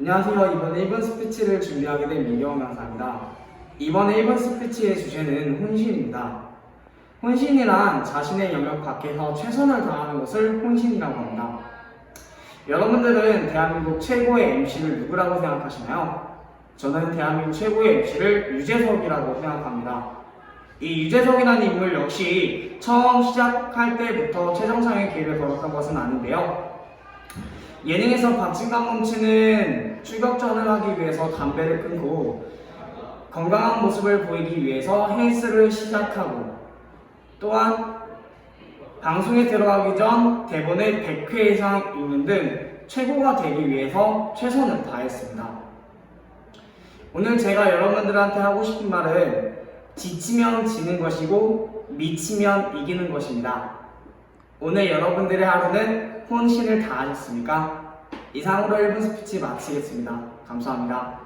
안녕하세요. 이번에 1번 스피치를 준비하게 된 민경원 강사입니다. 이번에 1번 스피치의 주제는 혼신입니다. 혼신이란 자신의 영역 밖에서 최선을 다하는 것을 혼신이라고 합니다. 여러분들은 대한민국 최고의 MC를 누구라고 생각하시나요? 저는 대한민국 최고의 MC를 유재석이라고 생각합니다. 이 유재석이라는 인물 역시 처음 시작할 때부터 최정상의 길을 걸었던 것은 아닌데요. 예능에서 박진감 넘치는 출격전을 하기 위해서 담배를 끊고 건강한 모습을 보이기 위해서 헬스를 시작하고 또한 방송에 들어가기 전 대본을 100회 이상 읽는 등 최고가 되기 위해서 최선을 다했습니다. 오늘 제가 여러분들한테 하고 싶은 말은 지치면 지는 것이고 미치면 이기는 것입니다. 오늘 여러분들의 하루는 혼신을 다하셨습니까? 이상으로 1분 스피치 마치겠습니다. 감사합니다.